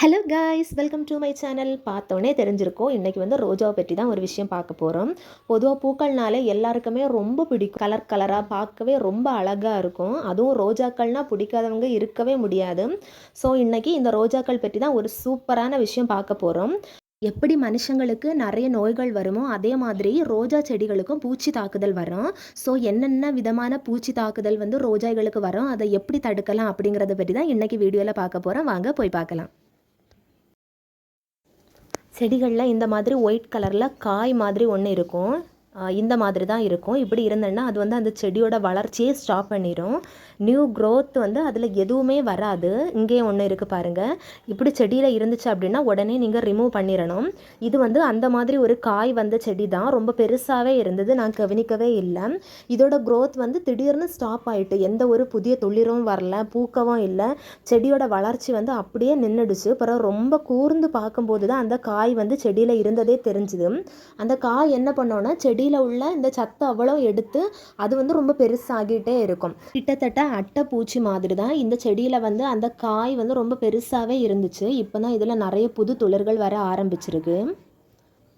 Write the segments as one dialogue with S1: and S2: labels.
S1: Hello guys welcome to my channel பார்த்தோன்னே தெரிஞ்சிருக்கோம். இன்றைக்கி வந்து ரோஜாவை பற்றி தான் ஒரு விஷயம் பார்க்க போகிறோம் பொதுவாக பூக்கள்னாலே எல்லாருக்குமே ரொம்ப பிடிக்கும். கலர் கலராக பார்க்கவே ரொம்ப அழகாக இருக்கும். அதுவும் ரோஜாக்கள்னால் பிடிக்காதவங்க இருக்கவே முடியாது. ஸோ இன்றைக்கி இந்த ரோஜாக்கள் பற்றி தான் ஒரு சூப்பரான விஷயம் பார்க்க போகிறோம் எப்படி மனுஷங்களுக்கு நிறைய நோய்கள் வருமோ அதே மாதிரி ரோஜா செடிகளுக்கும் பூச்சி தாக்குதல் வரும். ஸோ என்னென்ன விதமான பூச்சி தாக்குதல் வந்து ரோஜாய்களுக்கு வரும் அதை எப்படி தடுக்கலாம் அப்படிங்கிறத பற்றி தான் இன்றைக்கி வீடியோவில் பார்க்க போகிறோம் வாங்க போய் பார்க்கலாம். செடிகளில் இந்த மாதிரி ஒயிட் கலரில் காய் மாதிரி ஒன்று இருக்கும். இந்த மாதிரி தான் இருக்கும். இப்படி இருந்தேன்னா அது வந்து அந்த செடியோட வளர்ச்சியே ஸ்டாப் பண்ணிடும் நியூ க்ரோத் வந்து அதில் எதுவுமே வராது. இங்கேயே ஒன்று இருக்குது பாருங்கள் இப்படி செடியில் இருந்துச்சு அப்படின்னா உடனே நீங்கள் ரிமூவ் பண்ணிடணும் இது வந்து அந்த மாதிரி ஒரு காய் வந்த செடி தான். ரொம்ப பெருசாகவே இருந்தது. நான் கவனிக்கவே இல்லை. இதோட க்ரோத் வந்து திடீர்னு ஸ்டாப் ஆகிட்டு எந்த ஒரு புதிய துளிரும் வரல பூக்கவும் இல்லை. செடியோட வளர்ச்சி வந்து அப்படியே நின்றுடுச்சு அப்புறம் ரொம்ப கூர்ந்து பார்க்கும்போது தான் அந்த காய் வந்து செடியில் இருந்ததே தெரிஞ்சுது. அந்த காய் என்ன பண்ணோன்னா செடி செடியில் உள்ள இந்த சத்தை அவ்வளோ எடுத்து அது வந்து ரொம்ப பெருசாகிட்டே இருக்கும். கிட்டத்தட்ட அட்டை பூச்சி மாதிரி தான் இந்த செடியில் வந்து அந்த காய் வந்து ரொம்ப பெருசாகவே இருந்துச்சு. இப்போ தான் இதில் நிறைய புது துளிர்கள் வர ஆரம்பிச்சிருக்கு.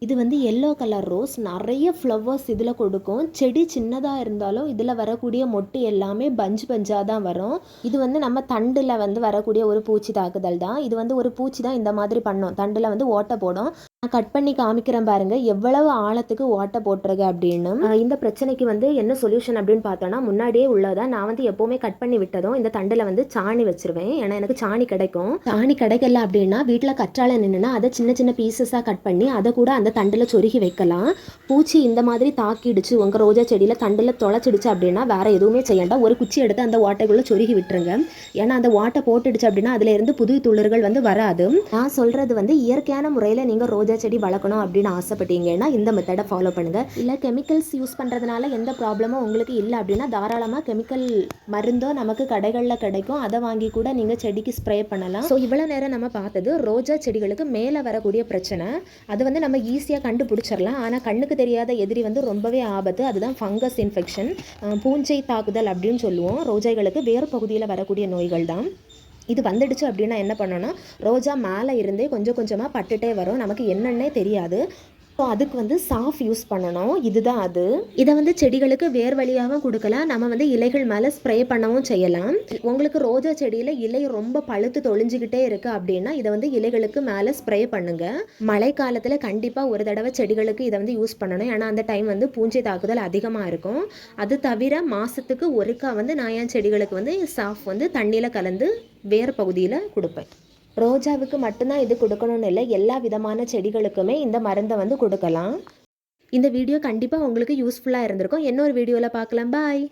S1: இது வந்து எல்லோ கலர் ரோஸ் நிறைய ஃப்ளவர்ஸ் இதில் கொடுக்கும். செடி சின்னதாக இருந்தாலும் இதில் வரக்கூடிய மொட்டு எல்லாமே பஞ்சு பஞ்சாக தான் வரும். இது வந்து நம்ம தண்டில் வந்து வரக்கூடிய ஒரு பூச்சி தாக்குதல் தான். இது வந்து ஒரு பூச்சி தான் இந்த மாதிரி பண்ணும். தண்டில் வந்து ஓட்டை போடும். நான் கட் பண்ணி காமிக்கிறேன் பாருங்க. எவ்வளவு ஆழத்துக்கு ஓட்டை போட்டிருக்கு அப்படின்னு. இந்த பிரச்சனைக்கு வந்து என்ன சொல்யூஷன் அப்படின்னு பார்த்தோன்னா முன்னாடியே உள்ளதா நான் வந்து எப்போவுமே கட் பண்ணி விட்டதும் இந்த தண்டில் வந்து சாணி வச்சிருவேன். ஏன்னா எனக்கு சாணி கிடைக்கும். சாணி கிடைக்கல அப்படின்னா வீட்டில் கற்றாழை நின்றுனா அதை சின்ன சின்ன பீசஸாக கட் பண்ணி அதை கூட அந்த தண்டில் சொருகி வைக்கலாம். பூச்சி இந்த மாதிரி தாக்கிடுச்சு உங்கள் ரோஜா செடியில் தண்டில் தொலைச்சிடுச்சு அப்படின்னா வேற எதுவுமே செய்யண்டா ஒரு குச்சி எடுத்து அந்த ஓட்டைக்குள்ளே சொருகி விட்டுருங்க. ஏன்னா அந்த ஓட்டை போட்டுடுச்சு அப்படின்னா அதுலேருந்து புது துளிர்கள் வந்து வராது. நான் சொல்கிறது வந்து இயற்கையான முறையில் நீங்கள் ரோஜா ரோஜா செடி வளர்க்கணும் அப்படின்னு ஆசைப்பட்டீங்கன்னா இந்த மெத்தடை ஃபாலோ பண்ணுங்கள் இல்லை கெமிக்கல்ஸ் யூஸ் பண்ணுறதுனால எந்த ப்ராப்ளமும் உங்களுக்கு இல்லை அப்படின்னா தாராளமாக கெமிக்கல் மருந்தோ நமக்கு கடைகளில் கிடைக்கும். அதை வாங்கி கூட நீங்கள் செடிக்கு ஸ்ப்ரே பண்ணலாம். ஸோ இவ்வளோ நேரம் நம்ம பார்த்தது ரோஜா செடிகளுக்கு மேலே வரக்கூடிய பிரச்சனை. அது வந்து நம்ம ஈஸியாக கண்டுபிடிச்சிடலாம். ஆனால் கண்ணுக்கு தெரியாத எதிரி வந்து ரொம்பவே ஆபத்து. அதுதான் ஃபங்கஸ் இன்ஃபெக்ஷன் பூஞ்சை தாக்குதல் அப்படின்னு சொல்லுவோம். ரோஜைகளுக்கு வேறு பகுதியில் வரக்கூடிய நோய்கள் தான். இது வந்துடுச்சு அப்படின்னா என்ன பண்ணோன்னா ரோஜா மேலே இருந்தே கொஞ்சம் கொஞ்சமாக பட்டுட்டே வரும். நமக்கு என்னென்னே தெரியாது. ஸோ அதுக்கு வந்து சாஃப் யூஸ் பண்ணணும். இதுதான் அது. இதை வந்து செடிகளுக்கு வேர் வழியாகவும் கொடுக்கலாம். நம்ம வந்து இலைகள் மேலே ஸ்ப்ரே பண்ணவும் செய்யலாம். உங்களுக்கு ரோஜா செடியில் இலை ரொம்ப பழுத்து தொழிஞ்சுக்கிட்டே இருக்கு அப்படின்னா இதை வந்து இலைகளுக்கு மேலே ஸ்ப்ரே பண்ணுங்க. மழை காலத்தில் கண்டிப்பாக ஒரு தடவை செடிகளுக்கு இதை வந்து யூஸ் பண்ணணும். ஏன்னா அந்த டைம் வந்து பூஞ்சை தாக்குதல் அதிகமாக இருக்கும். அது தவிர மாதத்துக்கு ஒருக்கா வந்து நான் என் செடிகளுக்கு வந்து சாஃப் வந்து தண்ணியில் கலந்து வேர் பகுதியில் கொடுப்பேன். ரோஜாவுக்கு மட்டும்தான் இது கொடுக்கணும்னு இல்லை எல்லா விதமான செடிகளுக்குமே இந்த மருந்தை வந்து கொடுக்கலாம். இந்த வீடியோ கண்டிப்பாக உங்களுக்கு யூஸ்ஃபுல்லாக இருந்திருக்கும். இன்னொரு வீடியோவில் பார்க்கலாம். பாய்